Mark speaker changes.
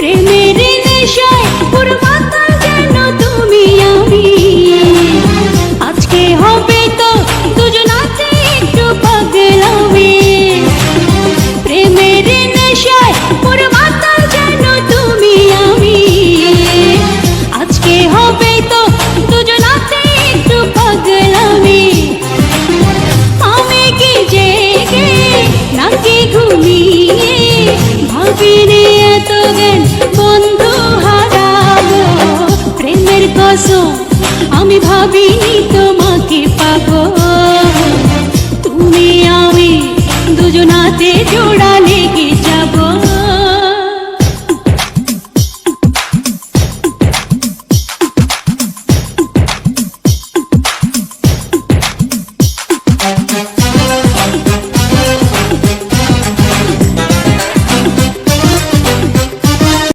Speaker 1: প্রেমের নেশায় তুমি আমি। আজকে হবে তো দুজনাতে একটু পাগলামি। প্রেমের নেশায় পুরো মাথা তুমি আমি। আজকে হবে তো দুজনাতে একটু পাগলামি। আমি কি জেগে নাকি ঘুমিয়ে আমি ভাবিনি তোমাকে পাব। তুমি আমি দুজনাতে জোড়া